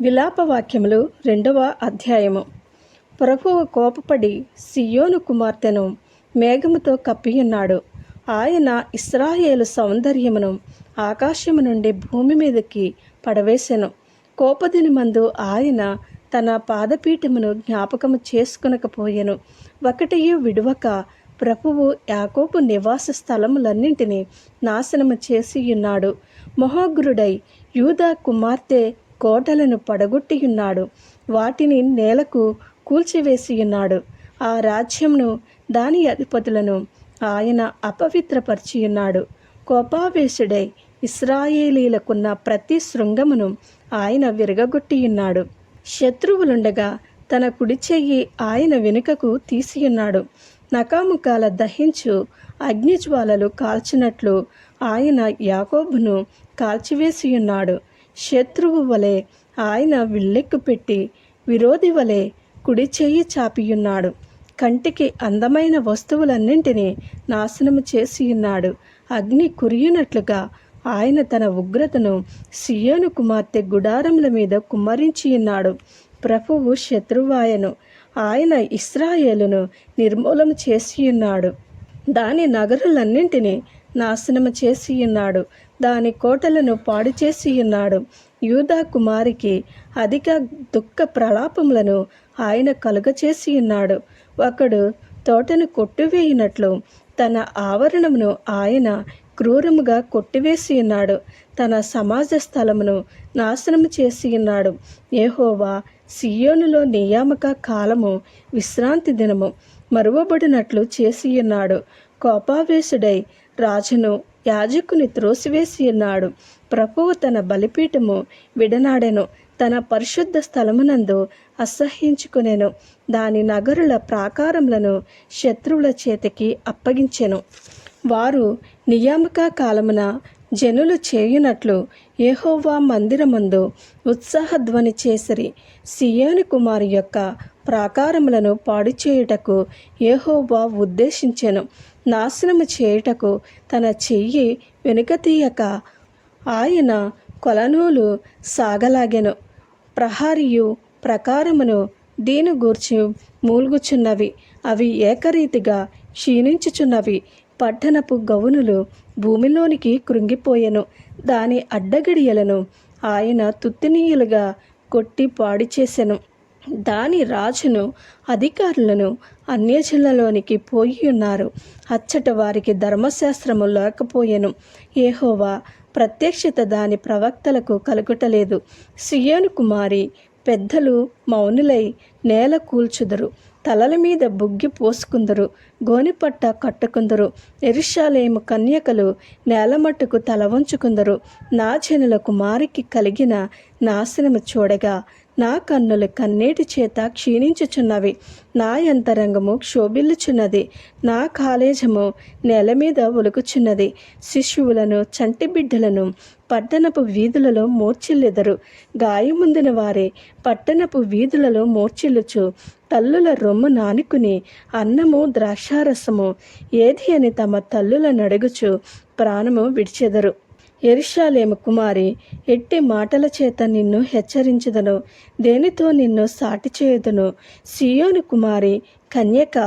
విలాపవాక్యములు రెండవ అధ్యాయము. ప్రభువు కోపపడి సియోను కుమార్తెను మేఘముతో కప్పియున్నాడు. ఆయన ఇస్రాయేలు సౌందర్యమును ఆకాశము నుండి భూమి మీదకి పడవేశెను కోపదిని మందు ఆయన తన పాదపీఠమును జ్ఞాపకము చేసుకునకపోయెను. ఒకటియు విడువక ప్రభువు యాకోబు నివాస స్థలములన్నింటినీ నాశనము చేసి ఉన్నాడు మహోగ్రుడై యూదా కుమార్తె కోటలను పడగొట్టియున్నాడు. వాటిని నేలకు కూల్చివేసియున్నాడు. ఆ రాజ్యంను దాని అధిపతులను ఆయన అపవిత్రపరిచియున్నాడు. కోపావేశుడై ఇస్రాయేలీలకున్న ప్రతి శృంగమును ఆయన విరగగొట్టియున్నాడు. శత్రువులుండగా తన కుడి చెయ్యి ఆయన వెనుకకు తీసియున్నాడు. నకాముకాల దహించు అగ్నిజ్వాలలు కాల్చినట్లు ఆయన యాకోబును కాల్చివేసియున్నాడు. శత్రువు వలె ఆయన విల్లెక్కు పెట్టి విరోధి వలె కుడి చెయ్యి చాపియున్నాడు. కంటికి అందమైన వస్తువులన్నింటినీ నాశనము చేసియున్నాడు. అగ్ని కురియునట్లుగా ఆయన తన ఉగ్రతను సియోను కుమార్తె గుడారముల మీద కుమ్మరించియున్నాడు. ప్రభువు శత్రువాయను ఆయన ఇస్రాయేలును నిర్మూలన చేసియున్నాడు. దాని నగరులన్నింటినీ నాశనము చేసియున్నాడు. దాని కోటలను పాడు చేసియున్నాడు యూదా కుమారికి అధిక దుఃఖ ప్రలాపములను ఆయన కలుగచేసియున్నాడు ఒకడు తోటను కొట్టివేయినట్లు తన ఆవరణమును ఆయన క్రూరముగా కొట్టివేసి ఉన్నాడు. తన సమాజ స్థలమును నాశనం చేసి ఉన్నాడు. ఏహోవా సియోనులో నియామక కాలము విశ్రాంతి దినము మరువబడినట్లు చేసి ఉన్నాడు. కోపావేశుడై రాజును యాజకుని త్రోసివేసి ఉన్నాడు. ప్రభువు తన బలిపీఠము విడనాడెను. తన పరిశుద్ధ స్థలమునందు అసహ్యించుకునేను. దాని నగరుల ప్రాకారములను శత్రువుల చేతికి అప్పగించెను. వారు నియామక కాలమున జనులు చేయునట్లు ఏహోవా మందిరమందు ఉత్సాహధ్వని చేసిరి. సియోని కుమారి యొక్క ప్రాకారములను పాడు చేయుటకు ఏహోబా ఉద్దేశించెను. నాశనము చేయుటకు తన చెయ్యి వెనుక తీయక ఆయన కొలనూలు సాగలాగెను. ప్రహారియు ప్రకారమును దీని గూర్చి మూల్గుచున్నవి. అవి ఏకరీతిగా క్షీణించుచున్నవి. పట్టణపు గవునులు భూమిలోనికి కృంగిపోయెను. దాని అడ్డగడియలను ఆయన తుత్తినీయులుగా కొట్టి పాడి చేసెను దాని రాజును అధికారులను అన్యజిల్లలోనికి పోయి ఉన్నారు. అచ్చట వారికి ధర్మశాస్త్రము లేకపోయెను. ఏహోవా ప్రత్యక్షత దాని ప్రవక్తలకు కలుగుటలేదు. సియోను కుమారి పెద్దలు మౌనులై నేల కూల్చుదరు. తలల మీద బుగ్గి పోసుకుందరు. గోనిపట్ట కట్టుకుందరు. ఎరుషాలేము కన్యకలు నేలమట్టుకు తల వంచుకుందరు. నా జనుల కుమారికి కలిగిన నాశనము చూడగా నా కన్నులు కన్నీటి చేత క్షీణించుచున్నవి. నా యంతరంగము క్షోభిల్లుచున్నది. నా కాలేజము నేల మీద ఒలుకుచున్నది శిశువులను చంటి బిడ్డలను పట్టణపు వీధులలో మూర్చిల్లెదరు. గాయముందిన వారే పట్టణపు వీధులలో మూర్చిల్లుచు. తల్లుల రొమ్ము నానుకుని అన్నము ద్రాక్షారసము ఏది అని తమ తల్లుల నడుగుచు ప్రాణము విడిచెదరు. ఎరుషాలేము కుమారి ఎట్టి మాటల చేత నిన్ను హెచ్చరించదను దేనితో నిన్ను సాటి చేయదును? సియోను కుమారి కన్యక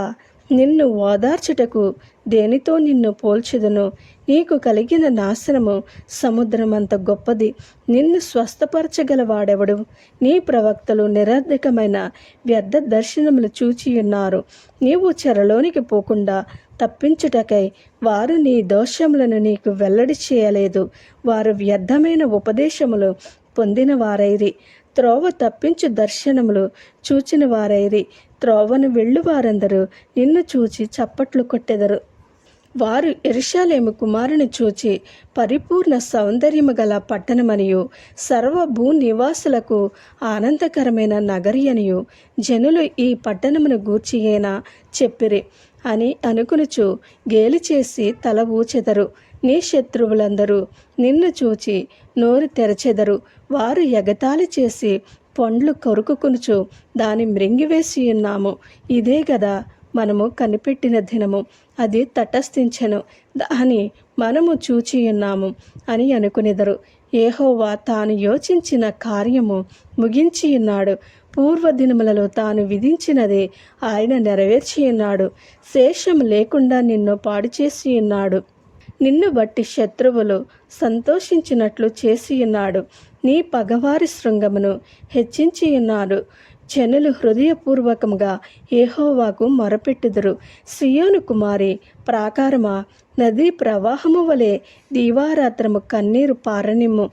నిన్ను ఓదార్చుటకు దేనితో నిన్ను పోల్చుదును? నీకు కలిగిన నాశనము సముద్రమంత గొప్పది. నిన్ను స్వస్థపరచగలవాడెవడు? నీ ప్రవక్తలు నిరర్ధకమైన వ్యర్థ దర్శనములు చూచియున్నారు నీవు చెరలోనికి పోకుండా తప్పించుటకై వారు నీ దోషములను నీకు వెల్లడి చేయలేదు. వారు వ్యర్థమైన ఉపదేశములు పొందిన వారైరి త్రోవ తప్పించు దర్శనములు చూచిన వారైరి. త్రోవను వెళ్ళు వారందరూ నిన్ను చూచి చప్పట్లు కొట్టెదరు. వారు ఎరుషాలేము కుమారుని చూచి పరిపూర్ణ సౌందర్యము గల పట్టణమనియు సర్వ భూ నివాసులకు ఆనందకరమైన నగరి అనియు జనులు ఈ పట్టణమును గూర్చియేనా చెప్పిరి అని అనుకునుచు గేలి చేసి తల ఊచెదరు. నీ శత్రువులందరూ నిన్ను చూచి నోరు తెరచెదరు. వారు ఎగతాళి చేసి పండ్లు కొరుకుకునుచు దాని మృంగివేసి ఉన్నాము. ఇదే కదా మనము కనిపెట్టిన దినము. అది తటస్థించెను. దాని మనము చూచి ఉన్నాము అని అనుకునేదరు. ఏహోవా తాను యోచించిన కార్యము ముగించి ఉన్నాడు. పూర్వదినములలో తాను విధించినదే ఆయన నెరవేర్చి ఉన్నాడు. శేషం లేకుండా నిన్ను పాడు చేసి ఉన్నాడు. నిన్ను బట్టి శత్రువులు సంతోషించినట్లు చేసియున్నాడు. నీ పగవారి శృంగమును హెచ్చించియున్నారు. జనులు హృదయపూర్వకముగా ఏహోవాకు మొరపెట్టుదురు. సియోను కుమారి ప్రాకారమా నదీ ప్రవాహము వలె దీవారాత్రము కన్నీరు పారనిమ్ము.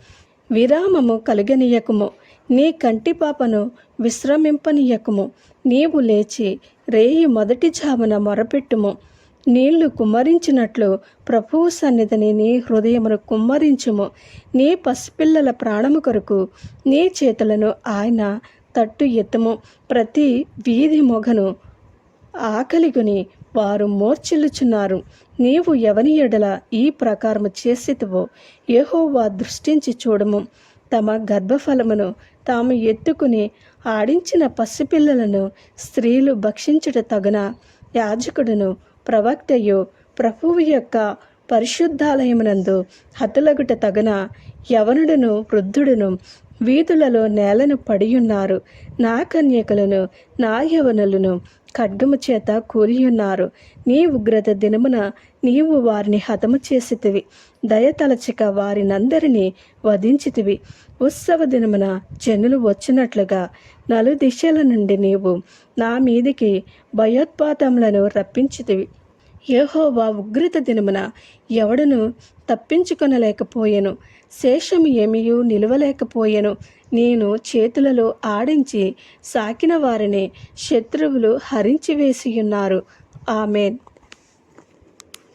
విరామము కలుగనీయకుము. నీ కంటి పాపను విశ్రమింపనీయకుము. నీవు లేచి రేయి మొదటి జామున మొరపెట్టుము. నీళ్ళు కుమ్మరించినట్లు ప్రభువు సన్నిధిని నీ హృదయమును కుమ్మరించుము. నీ పసిపిల్లల ప్రాణము కొరకు నీ చేతులను ఆయన తట్టు ఎత్తుము. ప్రతి వీధి మొఘను ఆకలిగుని వారు మోర్చిల్లుచున్నారు నీవు ఎవని ఎడల ఈ ప్రకారము చేసితువో ఏహోవా దృష్టించి చూడము. తమ గర్భఫలమును తాము ఎత్తుకుని ఆడించిన పసిపిల్లలను స్త్రీలు భక్షించుట తగున. యాజకుడును ప్రవక్తయు ప్రభువు యొక్క పరిశుద్ధాలయమునందు హతులగుట తగున యవనుడును వృద్ధుడును వీధులలో నేలను పడియున్నారు. నా కన్యకలను నా యవనులను ఖడ్గము చేత కూలియున్నారు. నీ ఉగ్రత దినమున నీవు వారిని హతము చేసితివి. దయతలచిక వారినందరినీ వధించితివి. ఉత్సవ దినమున జనులు వచ్చినట్లుగా నలు దిశల నుండి నీవు నా మీదికి భయోత్పాతములను రప్పించితివి. యెహోవా ఉగ్రత దినమున ఎవడను తప్పించుకొనలేకపోయాను. శేషము ఏమియు నిలవలేకపోయాను. నేను చేతులలో ఆడించి సాకిన వారిని శత్రువులు హరించి వేసియున్నారు ఆమెన్.